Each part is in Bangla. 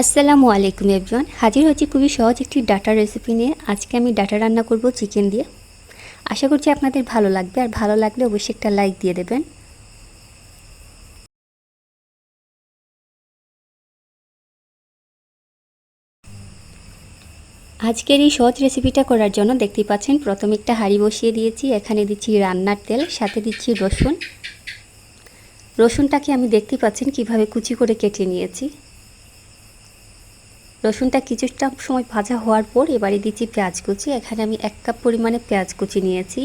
আসসালামু আলাইকুম এভরিওয়ান হাজির হচ্ছে খুবই সহজ একটি ডাটা রেসিপি নিয়ে। আজকে আমি ডাটা রান্না করব চিকেন দিয়ে। আশা করছি আপনাদের ভালো লাগবে। আর ভালো লাগলে অবশ্যই একটা লাইক দিয়ে দেবেন। আজকের এই সহজ রেসিপিটা করার জন্য দেখতেই পাচ্ছেন, প্রথমে একটা হাঁড়ি বসিয়ে দিয়েছি। এখানে দিচ্ছি রান্নার তেল, সাথে দিচ্ছি রসুন। রসুনটাকে আমি দেখতে পাচ্ছেন কীভাবে কুচি করে কেটে নিয়েছি। রসুনটা কিছুটা সময় ভাজা হওয়ার পর এবারে দিচ্ছি পেঁয়াজ কুচি। এখানে আমি এক কাপ পরিমাণে পেঁয়াজ কুচি নিয়েছি।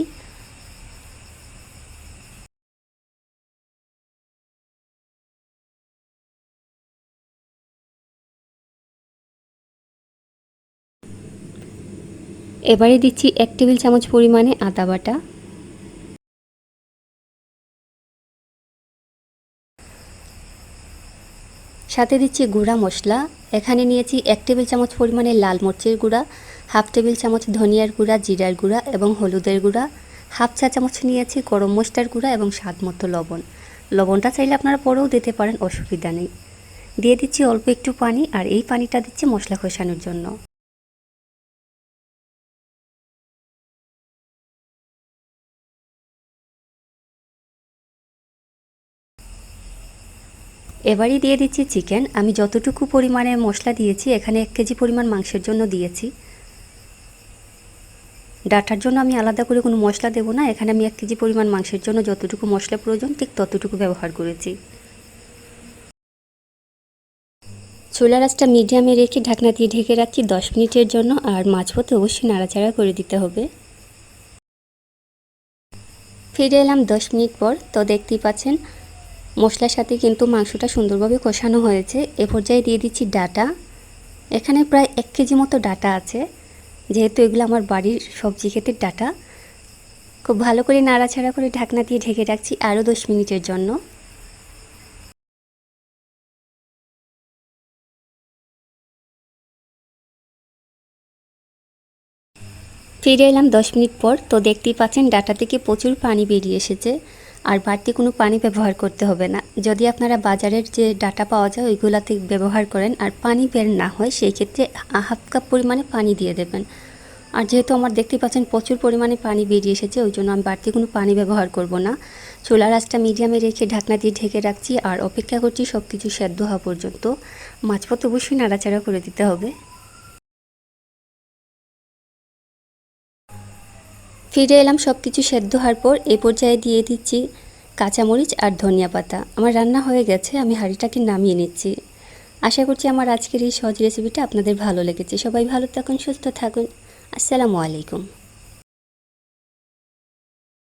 এবারে দিচ্ছি এক টেবিল চামচ পরিমাণে আদা বাটা। সাথে দিচ্ছি গুঁড়া মশলা। এখানে নিয়েছি এক টেবিল চামচ পরিমাণে লাল মরিচের গুঁড়া, হাফ টেবিল চামচ ধনিয়ার গুঁড়া, জিরার গুঁড়া এবং হলুদের গুঁড়া, হাফ চা চামচ নিয়েছি গরম মশলার গুঁড়া এবং স্বাদ মতো লবণ। লবণটা চাইলে আপনারা পরেও দিতে পারেন, অসুবিধা নেই। দিয়ে দিচ্ছি অল্প একটু পানি আর এই পানিটা দিচ্ছি মশলা খসানোর জন্য। এবারই দিয়ে দিচ্ছি চিকেন। আমি যতটুকু পরিমাণে মশলা দিয়েছি, এখানে এক কেজি পরিমাণ মাংসের জন্য দিয়েছি। ডাটার জন্য আমি আলাদা করে কোনো মশলা দেবো না। এখানে আমি এক কেজি পরিমাণ মাংসের জন্য যতটুকু মশলা প্রয়োজন, ঠিক ততটুকু ব্যবহার করেছি। চুলা রাসটা মিডিয়ামে রেখে ঢাকনা দিয়ে ঢেকে রাখছি দশ মিনিটের জন্য, আর মাঝপথে অবশ্যই নাড়াচাড়া করে দিতে হবে। ফিরে এলাম দশ মিনিট পর। তো দেখতেই পাচ্ছেন মশলার সাথে কিন্তু মাংসটা সুন্দরভাবে কষানো হয়েছে। এ পর্যায়ে দিয়ে দিচ্ছি ডাটা। এখানে প্রায় এক কেজি মতো ডাটা আছে। যেহেতু এগুলো আমার বাড়ির সবজি ক্ষেতের ডাটা, খুব ভালো করে নাড়াচাড়া করে ঢাকনা দিয়ে ঢেকে রাখছি আরও দশ মিনিটের জন্য। ফিরে এলাম দশ মিনিট পর। তো দেখতেই পাচ্ছেন ডাটা থেকে প্রচুর পানি বেরিয়ে এসেছে। আর বাড়তি কোনো পানি ব্যবহার করতে হবে না। যদি আপনারা বাজারের যে ডাটা পাওয়া যায়, ওইগুলাতে ব্যবহার করেন আর পানি বের না হয়, সেই ক্ষেত্রে হাফ কাপ পরিমাণে পানি দিয়ে দেবেন। আর যেহেতু আমার দেখতে পাচ্ছেন প্রচুর পরিমাণে পানি বেরিয়ে এসেছে, ওই জন্য আমি বাড়তি কোনো পানি ব্যবহার করব না। চুলা রাসটা মিডিয়ামে রেখে ঢাকনা দিয়ে ঢেকে রাখছি আর অপেক্ষা করছি সব কিছু সেদ্ধ হওয়া পর্যন্ত। মাছপথ অবশ্যই নাড়াচাড়া করে দিতে হবে। ফিরে এলাম সব কিছু সেদ্ধ হওয়ার পর এ পর্যায়ে দিয়ে দিচ্ছি কাঁচামরিচ আর ধনিয়া পাতা। আমার রান্না হয়ে গেছে, আমি হাঁড়িটাকে নামিয়ে নিচ্ছি। আশা করছি আমার আজকের এই সহজ রেসিপিটা আপনাদের ভালো লেগেছে। সবাই ভালো থাকুন, সুস্থ থাকুন। আসসালামু আলাইকুম।